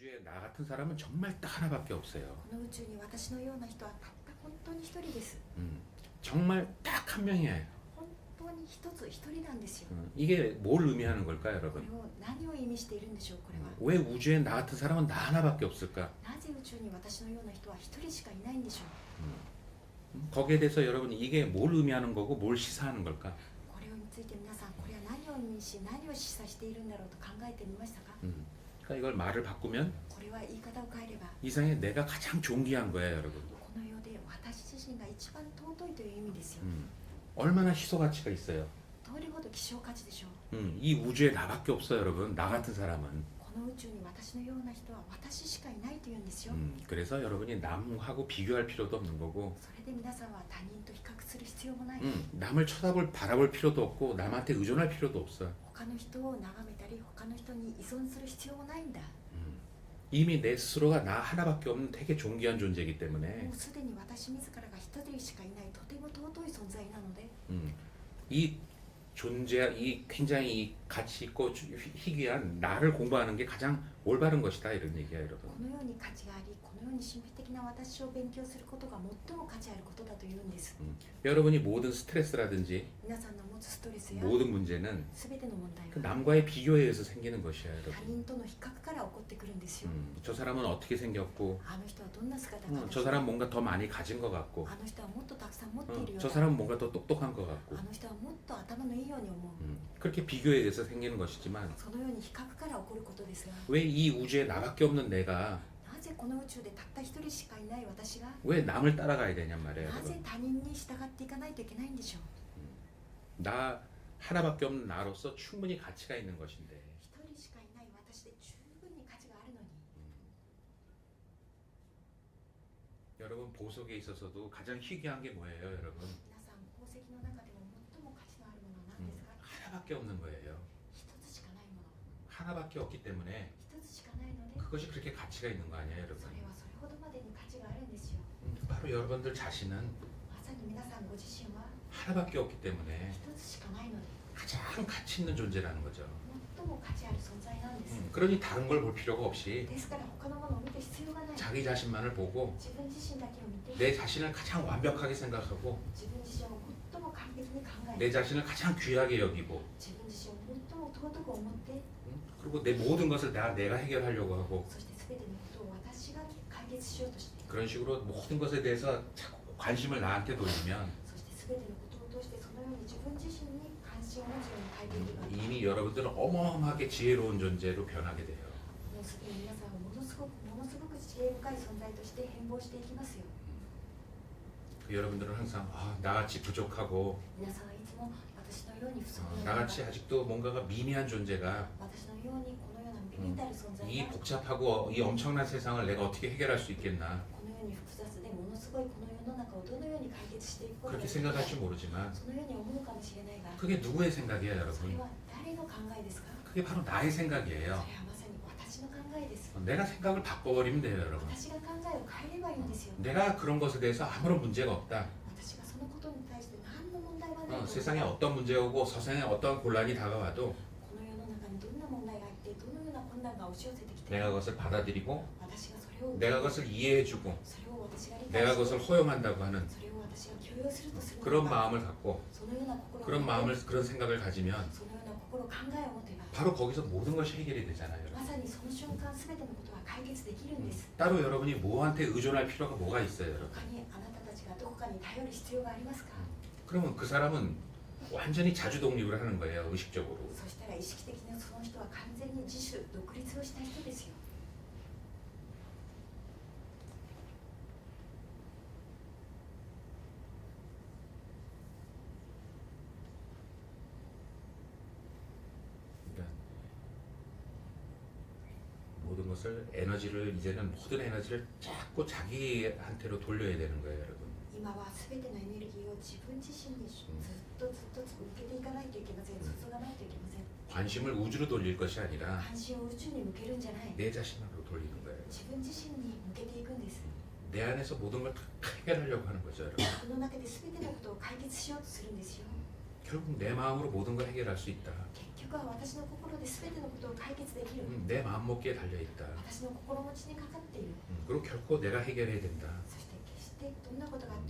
우주에 나 같은 사람은 정말 딱 하나밖에 없어요. この宇宙に私のような人はたった本当に一人です 음, 정말 딱 한 명이에요. 本当に一つ一人なんですよ 음, 이게 뭘 의미하는 걸까요, こ 여러분? れを何を意味しているんでしょうこれは 음, 왜 우주에 나 같은 사람은 나 하나밖에 없을까? なぜ宇宙に私のような人は一人しかいないんでしょう 음, 거기에 대해서 여러분 이게 뭘 의미하는 거고 뭘 시사하는 걸까? これについて皆さんこれは何を意味し何を示唆しているんだろうと考えてみましたか 음, 그러니까 이걸 말을 바꾸면 이 세상에 내가 가장 존귀한 거예요, 여러분. 음, 얼마나 희소 가치가 있어요. 음, 이 우주에 나밖에 없어요, 여러분. 나 같은 사람은. この宇宙に私のような人は私しかいないというんですよ、 음, 그래서 여러분이 남하고 비교할 필요도 없는 거고, それで皆さんは他人と比較する必要もない、 음, 남을 쳐다볼 바라볼 필요도 없고 남한테 의존할 필요도 없어. 他の人を眺めたり他の人に依存する必要もないんだ 음, 이미 내 스스로가 나 하나밖에 없는 되게 존귀한 존재이기 때문에 もうすでに私自らが一人しかいないとても尊い存在なので 음, 이 존재, 이 굉장히 이 가치 있고 주- 희- 희귀한 나를 공부하는 게 가장 올바른 것이다 이런 얘기야, こ 여러분. のように価値がありこのように神秘的な私を勉強することが最も価値あることだというんです 음, 여러분이 모든 스트레스라든지 皆さんの持つストレスや 모든 문제는 全ての問題 그 は 남과의 비교에 의해서 생기는 것이야, 他 여러분. 人との比較から起こってくるんですよ、 음, 저 사람은 어떻게 생겼고, あの人はどんな姿 어, か 저 사람 뭔가 더 많이 가진 것 같고, あの人はもっとたくさん持ってい 어, るよう 저 だ 사람은 뭔가 더 똑똑한 것 같고, あの人はもっと頭のいいように思う 음, 그렇게 비교에 의해서 생기는 것이지만 そのように比較から起こることですが 왜 이 우주에 나밖에 없는 내가 なぜこの宇宙でたった一人しかいない私が 왜 남을 따라가야 되냔 말이에요, なぜ 여러분. 他人に従っていかないといけないんでしょう 나 하나밖에 없는 나로서 충분히 가치가 있는 것인데 一人しかいない私で十分に価値があるのに 여러분 보석에 있어서도 가장 희귀한 게 뭐예요, 여러분? 하나밖에 없는 거예요. 一つしかないもの 하나밖에 없기 때문에 一つしかないので 그것이 그렇게 가치가 있는 거 아니에요, そ 여러분? れはそれほどまでに価値があるんですよ 음, 바로 여러분들 자신은 まさに皆さんご自身は 하나밖에 없기 때문에 一つしかないので 가장 가치 있는 존재라는 거죠. 最も価値ある存在なんです 음, 그러니 다른 걸 볼 필요가 없이 ですから他のものを見る必要がない 자기 자신만을 보고 自分自身だけを見て 내 자신을 가장 완벽하게 생각하고 自分自身を最も完璧に考え 내 자신을 가장 귀하게 여기고 自分自身を最も尊く思って 음, 그리고 내 모든 것을 나, 내가 해결하려고 하고 そして全てのことを私が解決しようとして 그런 식으로 모든 것에 대해서 자꾸 관심을 나한테 돌리면 そして全てのこ とを通してそのように自分自身に関心を持つように変えていけば 음, 이미 여러분들은 어마어마하게 지혜로운 존재로 변하게 돼요. もうすでに皆さんはものすごくものすごく知恵深い存在として変貌していきますよ 그 여러분들은 항상 아, 나같이 부족하고 皆さんはいつも私のように不足 어, な 나같이 아직도 뭔가가 미미한 존재가 私のようにこのようなビビたる存在 이 が 복잡하고 이 엄청난 세상을 내가 어떻게 해결할 수 있겠나 このように複雑でものすごいこの 世の中をどのように解決していくことが 그렇게 できるか 생각할지 모르지만 そのように思うかもしれないが 그게 누구의 생각이에요 それ 여러분 は誰の考えですか 그게 바로 나의 それ 생각이에요 はまさに私の考えです 내가 생각을 바꿔버리면 돼요 여러분 私が考えを変えればいいんですよ 내가 그런 것에 대해서 아무런 문제가 없다 私がそのことに対して何の問題はない 어, と 세상에 어떤 문제가 오고 세상에 어떤 곤란이 다가와도 この世の中にどんな問題があってどのような困難が押し寄せてきて 내가 그것을 받아들이고 私がそれを 내가 그것을 이해해주고 내가 그것을 허용한다고 하는 그런 마음을 갖고 그런 마음을 그런 생각을 가지면 바로 거기서 모든 것이 해결이 되잖아요. 음. 따로 여러분이 뭐한테 의존할 필요가 뭐가 있어요, 여러분? 음, 그러면 그 사람은 완전히 자주 독립을 하는 거예요, 의식적으로. 것을 에너지를 이제는 모든 에너지를 자꾸 자기한테로 돌려야 되는 거예요 여러분 今は全てのエネルギーを自分自身にずっとずっと向けていかないといけません注がないといけません 관심을 우주로 돌릴 것이 아니라 関心を宇宙に向けるんじゃない 내 자신으로 돌리는 거예요 自分自身に向けていくんです 내 안에서 모든 걸 다 해결하려고 하는 거죠 여러분 この中で全てのことを解決しようとするんですよ 결국 내 마음으로 모든 걸 해결할 수 있다 結 局は私の心で全てのことを解決できる 음, 내 마음먹기에 달려 있다. 私の心持ちにかかっている 음, 그리고 결코 내가 해결해야 된다. そして決してどんなことがあっ